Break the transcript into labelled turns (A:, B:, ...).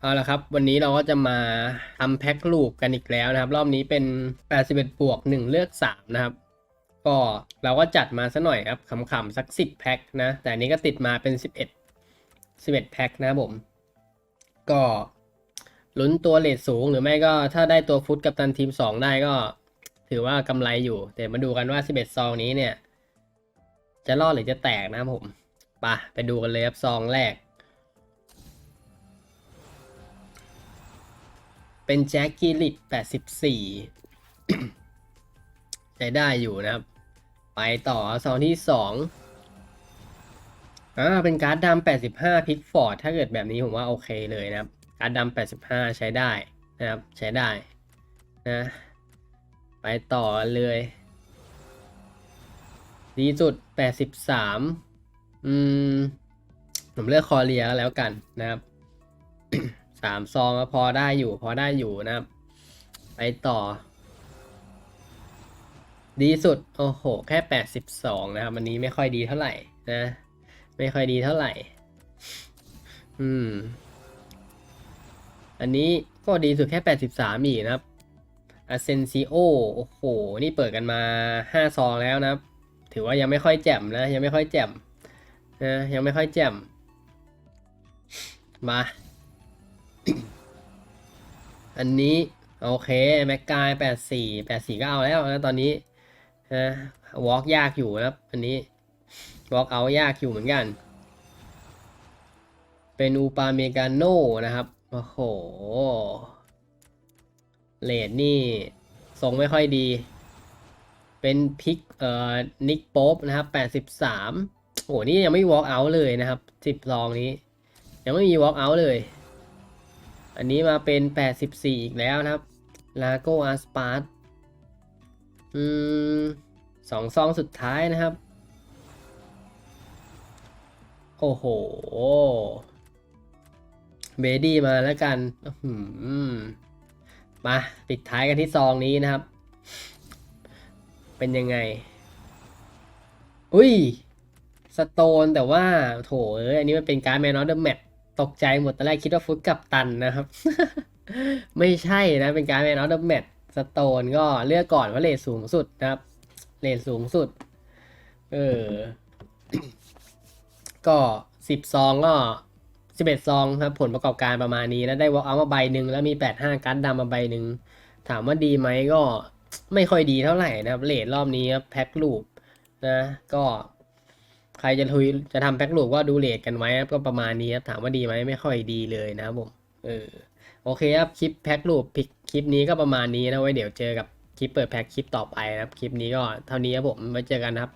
A: เอาละครับ วันนี้เราก็จะมาทำแพ็คลูปกันอีกแล้วนะครับ รอบนี้เป็น 81 บวก 1 เลือก 3 นะครับ ก็เราก็จัดมาซะหน่อยครับขำๆสัก 10 แพ็คนะ แต่อันนี้ก็ติดมาเป็น 11 11 แพ็คนะผม ก็ลุ้นตัวเลทสูงหรือไม่ก็ถ้าได้ตัวฟุตกับตันทีม 2 ได้ก็ถือว่ากำไรอยู่ แต่มาดูกันว่า 11 ซองนี้เนี่ย จะรอดหรือจะแตกนะครับผมไปะไปดูกันเลยครับซองแรก เป็นแจ็คกี้ลิต84ใช้ได้อยู่นะครับ ไปต่อซองที่สองอ่าเป็นการ์ดดำ85พิกฟอร์ดถ้าเกิดแบบนี้ผมว่าโอเคเลยนะครับ การ์ดดำ85ใช้ได้นะครับ ใช้ได้นะ ไปต่อเลย ดีสุด83อืม ผมเลือกคอเรียแล้วกันนะครับ สามซองก็พอได้อยู่ พอได้อยู่นะครับ ไปต่อ ดีสุด โอ้โห แค่82นะครับ วันนี้ไม่ค่อยดีเท่าไหร่นะ ไม่ค่อยดีเท่าไหร่ อืม อันนี้ก็ดีสุดแค่83อีกนะครับ Asensio โอ้โห นี่เปิดกันมา5ซองแล้วนะครับ ถือว่ายังไม่ค่อยแจ่มนะ ยังไม่ค่อยแจ่มนะยังไม่ค่อยแจ่มมา อันนี้ โอเค แม็กกายแปดสี่แปดสี่ก็เอาแล้วนะตอนนี้นะวอล์กยากอยู่นะครับอันนี้วอล์กเอายากอยู่เหมือนกัน เป็นอูปาเมกาโนนะครับ โอ้โหเลดนี่ทรงไม่ค่อยดี เป็นพิกเอ่อนิกโป๊ปนะครับแปดสิบสามโอ้โหนี่ยังไม่วอล์กเอาเลยนะครับสิบซองนี้ ยังไม่มีวอล์กเอาเลย อันนี้มาเป็น 84 อีกแล้วนะครับลาโกอาสปาร์ตอืมสองซองสุดท้ายนะครับ โอ้โห เบดี้มาแล้วกันมาปิดท้ายกันที่ซองนี้นะครับ เป็นยังไง อุ้ย สโตนแต่ว่า โถเอ้ยอันนี้มันเป็นการแมนอเดอะแมต ตกใจหมดตอนแรกคิดว่าฟุตกับตันนะครับ ไม่ใช่นะ เป็นการแมนอฟเดอะแมตสโตนก็เลือกก่อนว่าเลทสูงสุดนะครับ เลทสูงสุด เออ ก็สิบซองก็สิบเอ็ดซองครับ ผลประกอบการประมาณนี้แล้วได้วอล์กเอามาใบหนึ่งแล้วมีแปดห้าการ์ดดำมาใบหนึ่งถามว่าดีไหมก็ไม่ค่อยดีเท่าไหร่นะครับเลทรอบนี้แพ็คลูปนะ ก็ ใครจะทุยจะทำแพ็กลูกก็ดูเลทกันไว้ครับก็ประมาณนี้ครับถามว่าดีไหมไม่ค่อยดีเลยนะครับผมเออโอเคครับคลิปแพ็กลูกคลิปนี้ก็ประมาณนี้นะไว้เดี๋ยวเจอกับคลิปเปิดแพ็กคลิปต่อไปนะครับคลิปนี้ก็เท่านี้ครับผมไว้เจอกันครับ